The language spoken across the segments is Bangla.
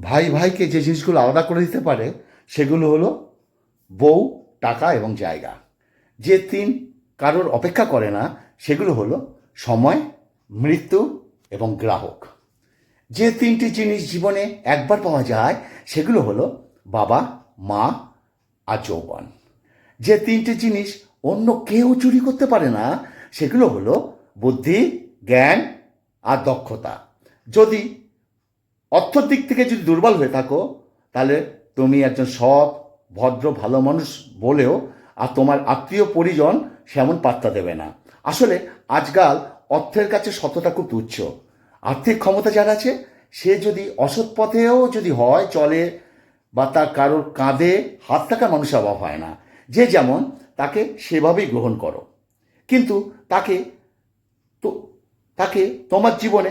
ভাই ভাইকে যে জিনিসগুলো আলাদা করে দিতে পারে, সেগুলো হলো বউ, টাকা এবং জায়গা। যে তিন কারোর অপেক্ষা করে না, সেগুলো হলো সময়, মৃত্যু এবং গ্রাহক। যে তিনটি জিনিস জীবনে একবার পাওয়া যায়, সেগুলো হলো বাবা, মা আর যৌবন। যে তিনটি জিনিস অন্য কেউ চুরি করতে পারে না, সেগুলো হলো বুদ্ধি, জ্ঞান আর দক্ষতা। যদি অর্থর দিক থেকে যদি দুর্বল হয়ে থাকো, তাহলে তুমি একজন সৎ, ভদ্র, ভালো মানুষ বলেও আর তোমার আত্মীয় পরিজন সেমন পাত্তা দেবে না। আসলে আজকাল অর্থের কাছে সততা খুব তুচ্ছ। আর্থিক ক্ষমতা যার আছে, সে যদি অসৎ পথেও যদি হয়, চলে বা তার কারোর কাঁধে হাত থাকা মানুষের অভাব হয় না। যে যেমন তাকে সেভাবেই গ্রহণ করো। কিন্তু তাকে তো, তাকে তোমার জীবনে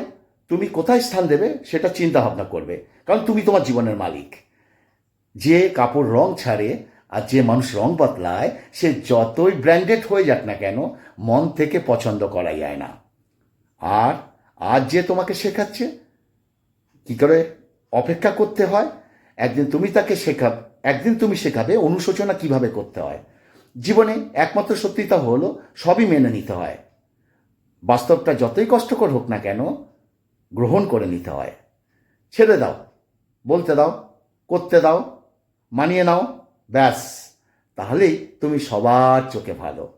তুমি কোথায় স্থান দেবে সেটা চিন্তা ভাবনা করবে। কারণ তুমি তোমার জীবনের মালিক। যে কাপড় রং ছাড়ে আর যে মানুষ রং বদলায়, সে যতই ব্র্যান্ডেড হয়ে যাক না কেন, মন থেকে পছন্দ করা যায় না। আর আজ যে তোমাকে শেখাচ্ছে, কি করে অপেক্ষা করতে হয়? একদিন তুমি তাকে শেখাব, একদিন তুমি শেখাবে অনুশোচনা কীভাবে করতে হয়। জীবনে একমাত্র সত্যিটা হলো, সবই মেনে নিতে হয়। বাস্তবটা যতই কষ্টকর হোক না কেন গ্রহণ করে নিতে হয়। ছেড়ে দাও, বলতে দাও, করতে দাও, মানিয়ে নাও, ব্যাস। তাহলেই তুমি সবার চোখে ভালো।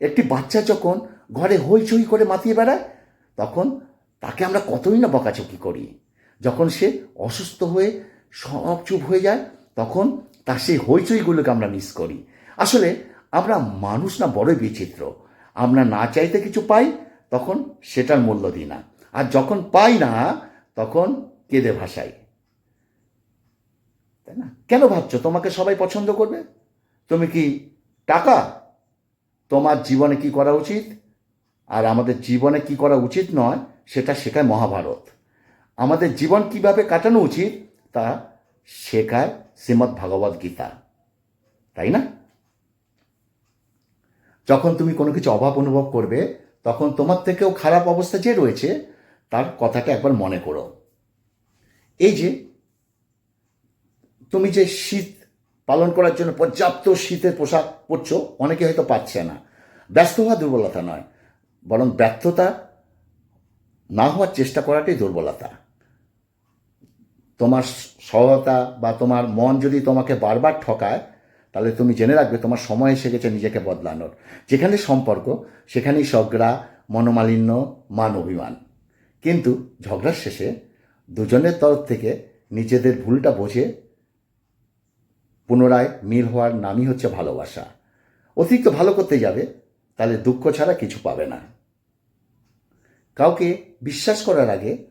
একটি বাচ্চা যখন ঘরে হইচই করে মাতিয়ে বেড়ায়, তখন তাকে আমরা কতই না বকাচকি করি। যখন সে অসুস্থ হয়ে সব চুপ হয়ে যায়, তখন তার সেই হইচইগুলোকে আমরা মিস করি। আসলে আমরা মানুষ না বড়ই বিচিত্র। আমরা না চাইতে কিছু পাই, তখন সেটার মূল্য দিই না। আর যখন পাই না, তখন কেঁদে ভাসাই। তাই না? কেন ভাবছ? তোমাকে সবাই পছন্দ করবে? তুমি কি টাকা? তোমার জীবনে কি করা উচিত? আর আমাদের জীবনে কি করা উচিত নয়, সেটা শেখায় মহাভারত। আমাদের জীবন কীভাবে কাটানো উচিত, তা শেখায় শ্রীমৎ ভাগবত গীতা। তাই না? যখন তুমি কোনো কিছু অভাব অনুভব করবে, তখন তোমার থেকেও খারাপ অবস্থা যে রয়েছে তার কথাটা একবার মনে করো। এই যে তুমি যে শীত পালন করার জন্য পর্যাপ্ত শীতের পোশাক পরছো, অনেকে হয়তো পাচ্ছে না। ব্যস্ত হওয়া দুর্বলতা নয়, বরং ব্যর্থতা না হওয়ার চেষ্টা করাটাই দুর্বলতা। তোমার সহায়তা বা তোমার মন যদি তোমাকে বারবার ঠকায়, তাহলে তুমি জেনে রাখবে তোমার সময় এসে গেছে নিজেকে বদলানোর। যেখানে সম্পর্ক, সেখানেই ঝগড়া মনোমালিন্য, মান অভিমান। কিন্তু ঝগড়ার শেষে দুজনের তরফ থেকে নিজেদের ভুলটা বোঝে পুনরায় মিল হওয়ার নামই হচ্ছে ভালোবাসা। অতিরিক্ত ভালো করতে যাবে, তাহলে দুঃখ ছাড়া কিছু পাবে না। কাউকে বিশ্বাস করার আগে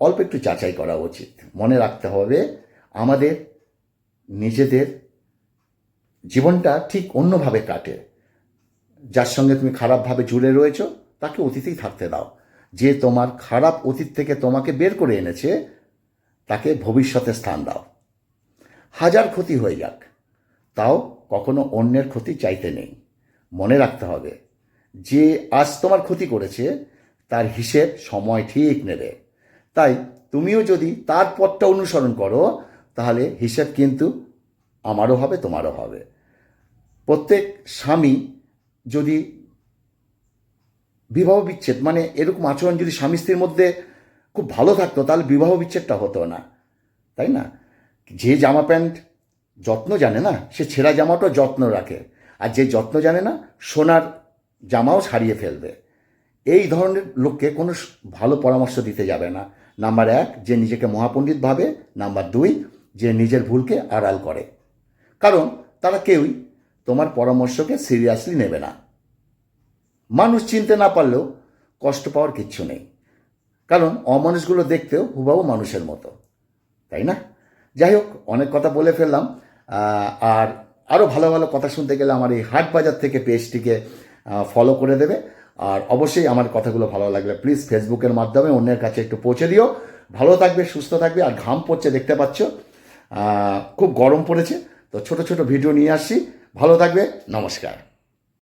অল্প একটু যাচাই করা উচিত। মনে রাখতে হবে, আমাদের নিজেদের জীবনটা ঠিক অন্যভাবে কাটে। যার সঙ্গে তুমি খারাপভাবে জুড়ে রয়েছো, তাকে অতীতেই থাকতে দাও। যে তোমার খারাপ অতীত থেকে তোমাকে বের করে এনেছে, তাকে ভবিষ্যতে স্থান দাও। হাজার ক্ষতি হয়ে যাক, তাও কখনো অন্যের ক্ষতি চাইতে নেই। মনে রাখতে হবে, যে আজ তোমার ক্ষতি করেছে, তার হিসেব সময় ঠিক নেবে। তাই তুমিও যদি তার পথটা অনুসরণ করো, তাহলে হিসেব কিন্তু আমারও হবে, তোমারও হবে। প্রত্যেক স্বামী যদি বিবাহ বিচ্ছেদ মানে এরকম আচরণ যদি স্বামী স্ত্রীর মধ্যে খুব ভালো থাকতো, তাহলে বিবাহ বিচ্ছেদটা হতো না, তাই না? যে জামা প্যান্ট যত্ন জানে না, সে ছেঁড়া জামাটাও যত্ন রাখে, আর যে যত্ন জানে না, সোনার জামাও ছাড়িয়ে ফেলবে। এই ধরনের লোককে কোনো ভালো পরামর্শ দিতে যাবে না। নাম্বার এক, যে নিজেকে মহাপণ্ডিত ভাবে। নাম্বার দুই, যে নিজের ভুলকে আড়াল করে। কারণ তারা কেউই তোমার পরামর্শকে সিরিয়াসলি নেবে না। মানুষ চিনতে না পারলেও কষ্ট পাওয়ার কিচ্ছু নেই। কারণ অমানুষগুলো দেখতেও হুবাহু মানুষের মতো। তাই না? যাই হোক, অনেক কথা বলে ফেললাম। আর আরও ভালো ভালো কথা শুনতে গেলে আমার এই হাট বাজার থেকে পেজটিকে ফলো করে দেবে। আর অবশ্যই আমার কথাগুলো ভালো লাগলে প্লিজ ফেসবুকের মাধ্যমে অন্যের কাছে একটু পৌঁছে দিও। ভালো থাকবে, সুস্থ থাকবে, আর ঘাম পড়ছে দেখতে পাচ্ছ। খুব গরম পড়েছে। তো ছোট ছোট ভিডিও নিয়ে আসছি। ভালো থাকবে, নমস্কার।